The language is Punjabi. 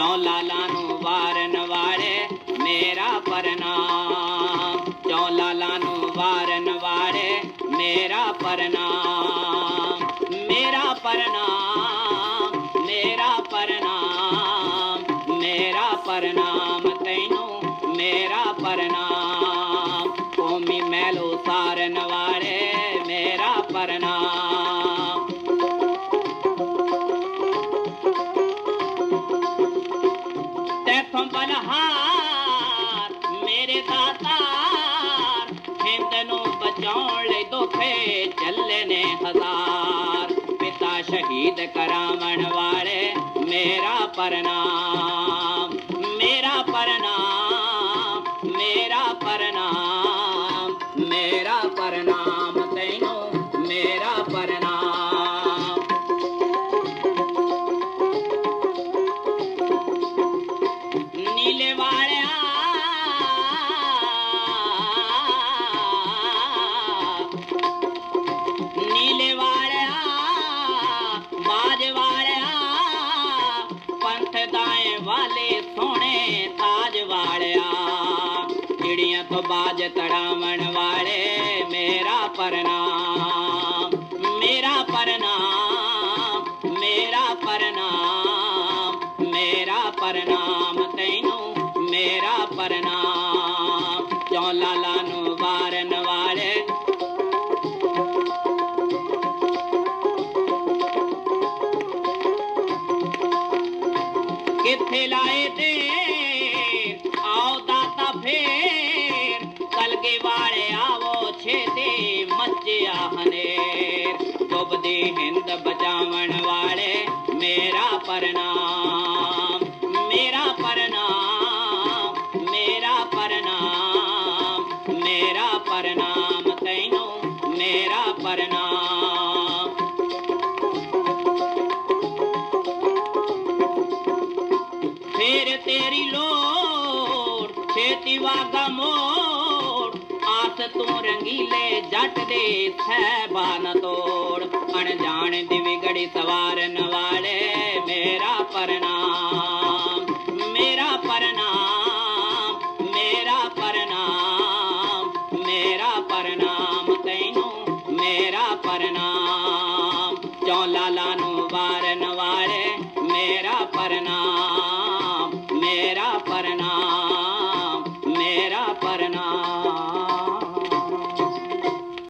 ਜੋ ਲਾਲਾ ਨੂੰ ਵਾਰਨ ਵਾਲੇ ਮੇਰਾ ਪਰਨਾਮ। ਜੋ ਲਾਲਾ ਨੂੰ ਵਾਰਨ ਵਾਲੇ ਮੇਰਾ ਪਰਨਾਮ। ਤੈਥੋਂ ਬਲਹਾਰ ਮੇਰੇ ਦਾਤਾਰ ਹਿੰਦ ਨੂੰ ਬਚਾਉਣ ਲਈ ਦੋਖੇ ਚੱਲੇ ਨੇ ਹਜ਼ਾਰ ਪਿਤਾ ਸ਼ਹੀਦ ਕਰਾਵਣ ਵਾਲੇ ਮੇਰਾ ਪ੍ਰਣਾਮ ਬਾਜ ਤੜਾਵਣ ਵਾਲੇ, ਮੇਰਾ ਪ੍ਰਣਾਮ ਮੇਰਾ ਪ੍ਰਣਾਮ ਮੇਰਾ ਪ੍ਰਣਾਮ ਮੇਰਾ ਪ੍ਰਣਾਮ ਤੈਨੂੰ ਮੇਰਾ ਪ੍ਰਣਾਮ ਚੌ ਲਾਲਾ ਨੂੰ ਵਾਰਨ ਵਾਲੇ? ਕਿੱਥੇ ਲਾਏ ਤੇ કે બાળે આવો છે તે મચ્યા હને તો બધી હિંદ બચાવણ વાળે મેરા પરનામ મેરા પરનામ મેરા પરનામ મેરા પરનામ તૈનું, મેરા પરનામ તેરી લોટ ખેતી વાગા મોર ਹੱਥ ਤੋਂ ਰੰਗੀਲੇ ਜੱਟ ਦੇ ਸਹਿਬਾਨ ਤੋੜ। ਅਣਜਾਣ ਦੀ ਵਿਗੜੀ ਸਵਾਰਨ ਵਾਲੇ ਮੇਰਾ ਪਰਨਾਮ ਮੇਰਾ ਪਰਨਾਮ ਮੇਰਾ ਪਰਨਾਮ ਮੇਰਾ ਪਰਨਾਮ, ਤੈਨੂੰ ਮੇਰਾ ਪਰਨਾਮ। ਚੌ ਲਾਲਾ ਨੂੰ ਵਾਰਨ ਵਾਲੇ ਮੇਰਾ ਪਰ